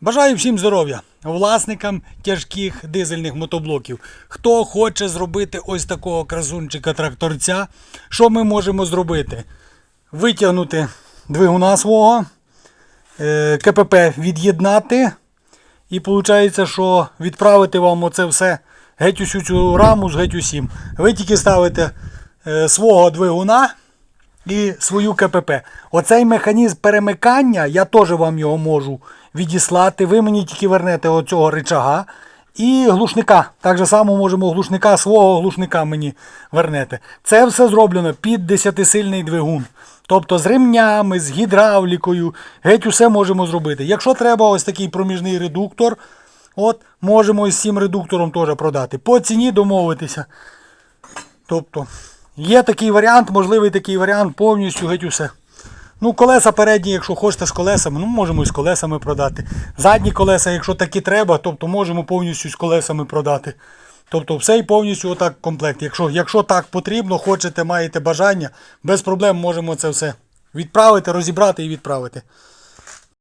Бажаю всім здоров'я, власникам тяжких дизельних мотоблоків. Хто хоче зробити ось такого красунчика тракторця, що ми можемо зробити? Витягнути двигуна свого, е, КПП від'єднати. І виходить, що відправити вам оце все геть усю цю раму з геть усім. Ви тільки ставите е, свого двигуна і свою КПП. Оцей механізм перемикання, я теж вам його можу відіслати. Ви мені тільки вернете оцього рычага і глушника. Так же само можемо глушника, свого глушника мені вернете. Це все зроблено під 10-сильний двигун. Тобто з ремнями, з гідравлікою, геть усе можемо зробити. Якщо треба ось такий проміжний редуктор, от можемо із цим редуктором теж продати. По ціні домовитися. Тобто, є такий варіант, можливий такий варіант, повністю геть усе. Ну, колеса передні, якщо хочете з колесами, ну можемо і з колесами продати. Задні колеса, якщо такі треба, тобто можемо повністю з колесами продати. Тобто все і повністю отак комплект. Якщо, якщо так потрібно, хочете, маєте бажання, без проблем можемо це все відправити, розібрати і відправити.